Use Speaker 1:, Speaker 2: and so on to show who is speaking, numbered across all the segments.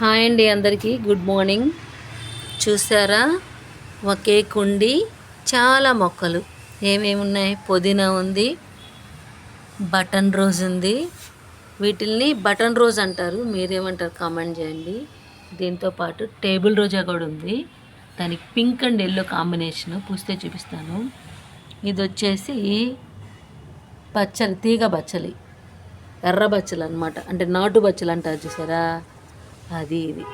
Speaker 1: Hi అండి అందరికీ. Good morning. చూసారా? ఒకే కుండి చాలా మొక్కలు. ఏమేమి ఉన్నాయి పుదీనా ఉంది బటన్ రోజ్ ఉంది. వీటిల్ని బటన్ రోజ్ అంటారు. మీరేమంటారు? కామెంట్ చేయండి. దీంతో పాటు టేబుల్ రోజా కూడా ఉంది. దానికి పింక్ అండ్ ఎల్లో కాంబినేషన్ పూస్తే చూపిస్తాను. ఇది వచ్చేసి పచ్చలి తీగ బచ్చలి ఎర్ర బచ్చలు అనమాట అంటే నాటు బచ్చలు అంటారు చూసారా? అది ఇది.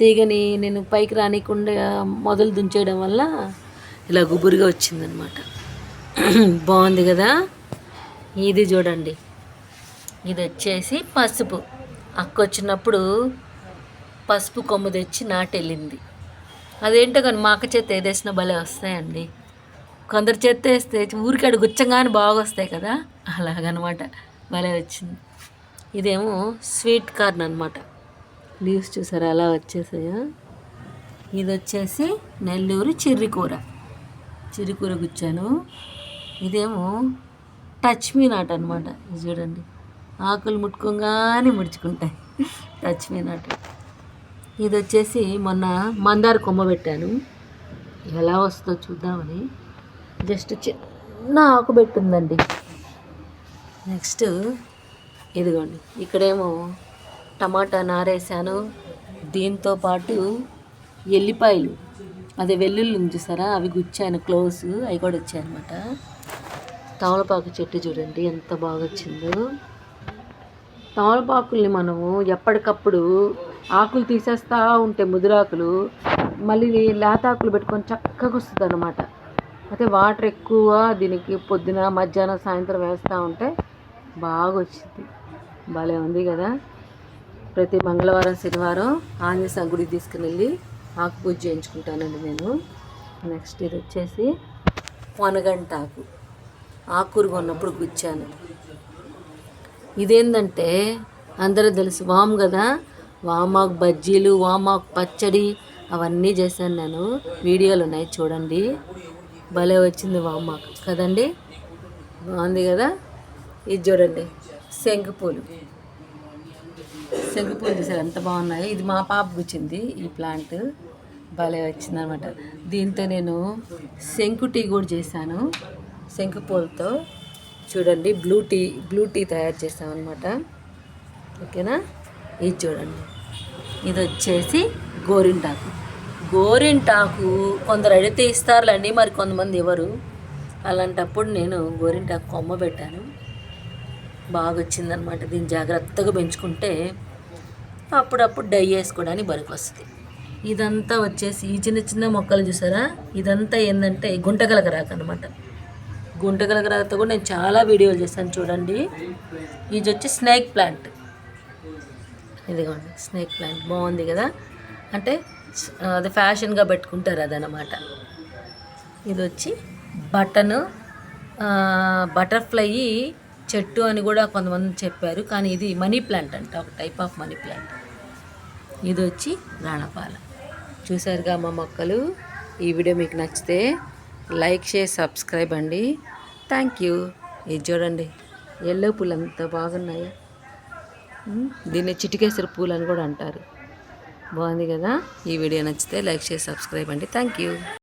Speaker 1: తీగని నేను పైకి రానికుండా మొదలు దుంచేయడం వల్ల ఇలా గుబురుగా వచ్చిందనమాట బాగుంది కదా? ఇది చూడండి. ఇది వచ్చేసి పసుపు. అక్క వచ్చినప్పుడు పసుపు కొమ్ము తెచ్చి నాటెళ్ళింది. అదేంటో కానీ మా అక్క చేత ఏదేసిన భలే వస్తాయండి. కొందరు చేత వేస్తే ఊరికాడు గుచ్చంగానే బాగా వస్తాయి కదా? అలాగనమాట. భలే వచ్చింది. ఇదేమో స్వీట్ కార్న్ అనమాట లీవ్స్ చూసారా? అలా వచ్చేసాయా? ఇది వచ్చేసి నెల్లూరు చిర్రికూర. చిర్రికూర గుచ్చాను. ఇదేమో టచ్ మీ నాట్ అనమాట ఇది చూడండి. ఆకులు ముట్టుకోగానే ముడుచుకుంటాయి. Touch me not. ఇది వచ్చేసి మొన్న మందార కొమ్మ పెట్టాను. ఎలా వస్తుందో చూద్దామని. జస్ట్ చిన్న ఆకు పెట్టిందండి. నెక్స్ట్ ఇదిగోండి. ఇక్కడేమో టమాటా నారేసాను దీంతో పాటు ఎల్లిపాయలు. అదే వెల్లుల్లి ఉంది చూసారా? అవి గుచ్చాను క్లోజ్. అవి కూడా వచ్చాయి అనమాట తమలపాకు చెట్టు చూడండి ఎంత బాగా వచ్చిందో. తమలపాకుల్ని మనము ఎప్పటికప్పుడు ఆకులు తీసేస్తూ ఉంటే ముదురాకులు మళ్ళీ లేతాకులు పెట్టుకొని చక్కగా వస్తుంది అనమాట అయితే వాటర్ ఎక్కువ దీనికి పొద్దున మధ్యాహ్నం సాయంత్రం వేస్తూ ఉంటే బాగా వచ్చింది. భలే ఉంది కదా? ప్రతి మంగళవారం శనివారం ఆంజనేయ గుడికి తీసుకుని వెళ్ళి ఆకు పూజ చేయించుకుంటానండి నేను. నెక్స్ట్ ఇది వచ్చేసి వనగంట ఆకు ఆకూరు కొన్నప్పుడు గుచ్చాను. ఇదేంటంటే అందరూ తెలుసు వాము కదా? వామాకు బజ్జీలు వామాకు పచ్చడి అవన్నీ చేశాను నేను. వీడియోలు ఉన్నాయి చూడండి. భలే వచ్చింది వామాకు. కదండి? బాగుంది కదా? ఇది చూడండి శంకుపూలు శంకుపూలు చూసారు ఎంత బాగున్నాయి. ఇది మా పాపకు వచ్చింది ఈ ప్లాంట్ భలే వచ్చింది అనమాట దీంతో నేను శంకు టీ కూడా చేశాను. శంకుపూలతో చూడండి బ్లూ టీ బ్లూ టీ తయారు చేస్తామన్నమాట. ఓకేనా? ఇది చూడండి. ఇది వచ్చేసి గోరింటాకు. గోరింటాకు కొందరు అడిగితే ఇస్తారులేండి మరి కొంతమంది ఇవ్వరు. అలాంటప్పుడు నేను గోరింటాకు కొమ్మ పెట్టాను. బాగా వచ్చిందనమాట దీన్ని జాగ్రత్తగా పెంచుకుంటే అప్పుడప్పుడు డై వేసుకోవడానికి బరికి వస్తుంది ఇదంతా వచ్చేసి ఈ చిన్న చిన్న మొక్కలు చూసారా? ఇదంతా ఏంటంటే గుంటగలక రాకనమాట గుంటగలక రాకతో కూడా నేను చాలా వీడియోలు చేశాను చూడండి. ఇది వచ్చి స్నేక్ ప్లాంట్. ఇదిగోండి స్నేక్ ప్లాంట్ బాగుంది కదా? అంటే అది ఫ్యాషన్గా పెట్టుకుంటారు అదనమాట ఇది వచ్చి బటను బటర్ఫ్లై చెట్టు అని కూడా కొంతమంది చెప్పారు కానీ ఇది మనీ ప్లాంట్ అంట ఒక టైప్ ఆఫ్ మనీ ప్లాంట్. ఇది వచ్చి రాణపాల. చూసారుగా మా మొక్కలు? ఈ వీడియో మీకు నచ్చితే లైక్ షేర్ సబ్స్క్రైబ్ అండి. Thank you. ఇది చూడండి ఎల్లో పూలు అంత బాగున్నాయి. దీన్ని చిటికేసరి పూలు అని కూడా అంటారు. బాగుంది కదా? ఈ వీడియో నచ్చితే లైక్ షేర్ సబ్స్క్రైబ్ అండి. Thank you.